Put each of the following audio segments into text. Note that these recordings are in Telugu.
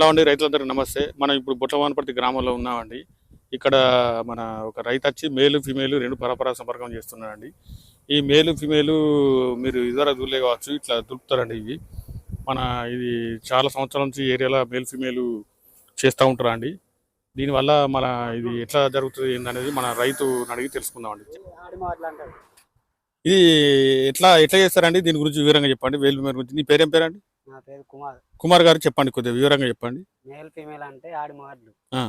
హలో అండి రైతులందరికీ నమస్తే. మనం ఇప్పుడు బుట్లవానపర్తి గ్రామంలో ఉన్నామండి. ఇక్కడ మన ఒక రైతు వచ్చి మేలు ఫిమేలు రెండు పరపరా సంపర్కం చేస్తున్నాడండి. ఈ మేలు ఫిమేలు మీరు ఇదివరకు చూడలే కావచ్చు ఇట్లా దులుపుతారండి ఇవి. మన ఇది చాలా సంవత్సరాల నుంచి ఏరియాలో మేలు ఫిమేలు చేస్తూ ఉంటారండి. దీనివల్ల మన ఇది ఎట్లా జరుగుతుంది ఏంటనేది మన రైతు అడిగి తెలుసుకుందామండి. ఇది ఎట్లా ఎట్లా చేస్తారండి? దీని గురించి వివరంగా చెప్పండి. వేలు ఫిమేల్ గురించి. నీ పేరేం పేరండి? నా పేరు కుమార్. కుమార్ గారు చెప్పండి కొద్దిగా వివరంగా చెప్పండి. మేల్ ఫీమేల్ అంటే ఆడి ఆ,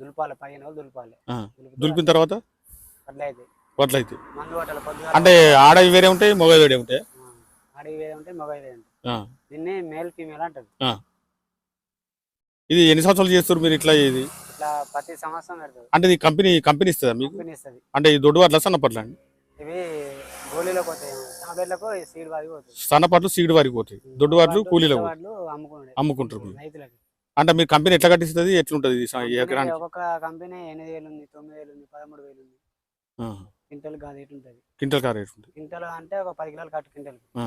దులపాలి రోజులు దులపాలి. దులిపిన తర్వాత? మందు పొద్దుగా అంటే ఆడవి వేరే ఉంటాయి మగ వేరే ఉంటాయి? ఆడి వేరే ఉంటే మగ వేరే ఉంటాయి. దీన్ని మేల్ ఫీమేల్ అంటారు. ఇది ఎన్ని సంవత్సరాలు చేస్తారు మీరు ఇట్లా ఇది? ఇట్లా ప్రతి సంవత్సరం పెడతారు. అంటే ఇది కంపెనీ కంపెనీ ఇస్తుందా మీకు? అంటే ఈ దొడ్డు అట్లా సన్నపట్ల అండి? ఇవి గోళీలోకి పోతాయి. సీడ్ వారికి పోతాయి సన్నపట్లు సీడ్ వారికి పోతాయి దొడ్డు వాట్లు కూలీలో పోతాయి. వాటిలు అమ్ముకున్నాడు అమ్ముకుంటారు. మీరు రైతులకి. అంటే మీరు కంపెనీ ఎట్లా కట్టిస్తుంది? ఎట్లుంటది ఈ స- ఈ కంపెనీ ఎకరానికి? ఒక్కొక్క కంపెనీ ఎనిమిది వేలు ఉంది తొమ్మిది వేలు ఉంది పదమూడు వేలు ఉంది క్వింటల్ కాదు ఎటు ఉంటుంది క్వింటల్ కార్ రేట్ ఉంటుంది క్వింటల్ అంటే ఒక పది కిలోలు కట్టు క్వింటల్ ఆ.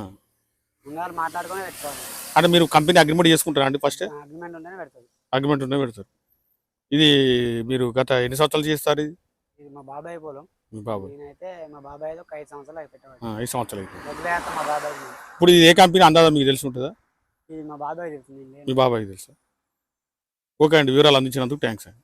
ముందు మాట్లాడుకొని పెట్టుకోవాలి. అంటే మీరు కంపెనీ అగ్రిమెంట్ చేసుకుంటారా అండి ఫస్ట్? అగ్రిమెంట్ ఉంటేనే పెడతారు. అగ్రిమెంట్ ఉంటే పెడతారు. ఇది మీరు గత ఎన్ని సంవత్సరాలు చేస్తారు ఇది? ఇది మా బాబాయ్ పొలం. మీ బాబు నేనైతే మా బాబాయ్ ఒక ఐదు సంవత్సరాలు అయి ఐదు సంవత్సరాలు మా బాబాయ్ ఇప్పుడు ఇది ఏ కంపెనీ అందాదా మీకు తెలిసి ఉంటుందా ఇది మా బాబాయ్ చెప్తుంది నేను మీ బాబాయ్ తెలుసా? ఓకే అండి వివరాలు అందించినందుకు థ్యాంక్స్ అండి.